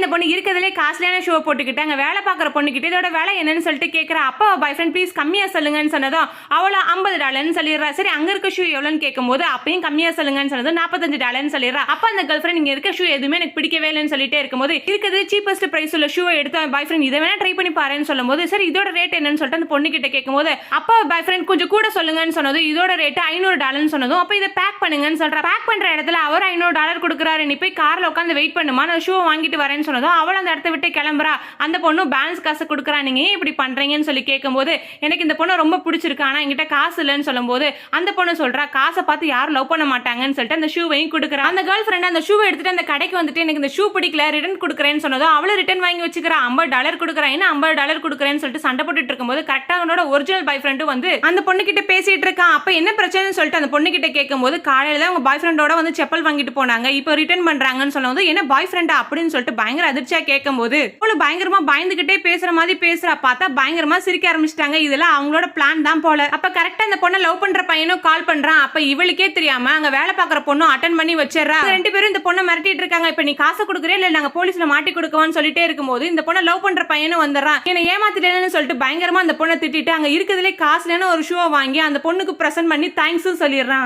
இந்த பொண்ணு இருக்கிறதுலே காஸ்ட்லியான ஷோ போட்டுக்கிட்டாங்க வேலை பார்க்குற பொண்ணுக்கிட்ட இதோட வேலை என்னன்னு சொல்லிட்டு கேட்குற அப்பா பாய் ஃப்ரெண்ட் ப்ளீஸ் கம்மியாக சொல்லுங்கன்னு சொன்னதும் அவ்வளோ ஐம்பது டாலர்னு சொல்லிடுறா. சரி அங்கே இருக்க ஷூ எவ்வளோன்னு கேட்கும்போது அப்பயும் கம்மியா சொல்லுங்கன்னு சொன்னது நாற்பத்தஞ்சு டாலர்னு சொல்லிடுறா. அப்போ அந்த கேர்ள் ஃப்ரெண்ட் இங்கே இருக்க ஷூ எதுவுமே எனக்கு பிடிக்கவே இல்லைன்னு சொல்லிட்டே இருக்கும்போது இருக்கிறது சீப்பஸ்ட் ப்ரைஸ் உள்ள ஷூவை எடுத்து பாய் ஃப்ரெண்ட் இதை வேணா ட்ரை பண்ணி பாருன்னு சொல்லும்போது சரி இதோட ரேட் என்னன்னு சொல்லிட்டு அந்த பொண்ணு கிட்ட கேட்கும்போது அப்பா பாய் ஃப்ரெண்ட் கொஞ்சம் கூட சொல்லுங்கன்னு சொன்னது இதோட ரேட்டு ஐநூறு டாலர்னு சொன்னதும் அப்போ இதை பேக் பண்ணுங்கன்னு சொல்கிறா பேக் பண்ணுற இடத்துல அவர் ஐநூறு டாலர் கொடுக்குறாரு. நீ போய் காரில் உட்காந்து வெயிட் பண்ணுமா? நான் ஷூ வாங்கிட்டு வரேன்னு சொன்னதும் அவள் அந்த இடத்த விட்டு கிளம்புறா. அந்த பொண்ணு பேலன்ஸ் காசு கொடுக்குறா. நீங்க ஏன் இப்படி பண்றீங்கன்னு சொல்லி கேட்கும்போது எனக்கு இந்த பொண்ணை ரொம்ப பிடிச்சிருக்கு. ஆனா என்கிட்ட காசு இல்லைன்னு சொல்லும்போது அந்த பொண்ணு சொல்றா காசை பார்த்து யாரும் லவ் பண்ண மாட்டாங்கன்னு சொல்லிட்டு அந்த ஷூவையும் கொடுக்குறா. அந்த கேர்ள் ஃப்ரெண்ட் அந்த ஷூ எடுத்துட்டு அந்த கடைக்கு வந்துட்டு எனக்கு இந்த ஷூ பிடிக்கல ரிட்டர்ன் கொடுக்குறேன்னு சொன்னதும் அவளும் ரிட்டர்ன் வாங்கி வச்சுக்கிறா. ஐம்பது டாலர் கொடுக்குறா. என்ன ஐம்பது டாலர் கொடுக்குறேன்னு சொல்லிட்டு சண்டை போட்டுட்டு இருக்கும்போது கரெக்டாக அவனோட ஒரிஜினல் பாய் ஃப்ரெண்டு வந்து அந்த பொண்ணு கிட்ட பேசிட்டு இருக்கான். அப்ப என்ன பிரச்சனைன்னு சொல்லிட்டு அந்த பொண்ணு கிட்ட கேட்கும்போது காலையில தான் அவங்க பாய் ஃப்ரெண்டோட வந்து செப்பல் வாங்கிட்டு போனாங்க. இப்போ ரிட்டர்ன் பண்றாங்கன்னு சொன்னது என்ன பாய் ஃப்ரெண்டா அப்படின்னு சொல்லிட்டு பயங்கர அதிர்ச்சியா கேட்கும்போது அவளு பயங்கரமா பயந்துகிட்டே பேசுற மாதிரி பேசுறா. பார்த்தா பயங்கரமா சிரிக்க ஆரம்பிச்சிட்டாங்க. இதெல்லாம் அவங்களோட பிளான் தான் போல. அப்ப கரெக்டா அந்த பொண்ணை லவ் பண்ற பையனும் கால் பண்றான். அப்ப இவளுக்கே தெரியாம அங்க வேலை பார்க்குற பொண்ணும் அட்டன் பண்ணி வச்சிடறா. ரெண்டு பேரும் இந்த பொண்ணை மிரட்டிட்டு இருக்காங்க. இப்ப நீ காசு கொடுக்குறே இல்ல நாங்க போலீஸ்ல மாட்டி கொடுக்கவான்னு சொல்லிட்டே இருக்கும்போது இந்த பொண்ணை லவ் பண்ற பையனும் வந்துடுறான். என்ன ஏமாத்திட்டேன்னு சொல்லிட்டு பயங்கரமா அந்த பொண்ணை திட்டிட்டு அங்க இருக்கிறதுலே காசுலன்னு ஒரு ஷூவை வாங்கி அந்த பொண்ணுக்கு பிரசன்ட் பண்ணி தேங்க்ஸும் சொல்லிடுறான்.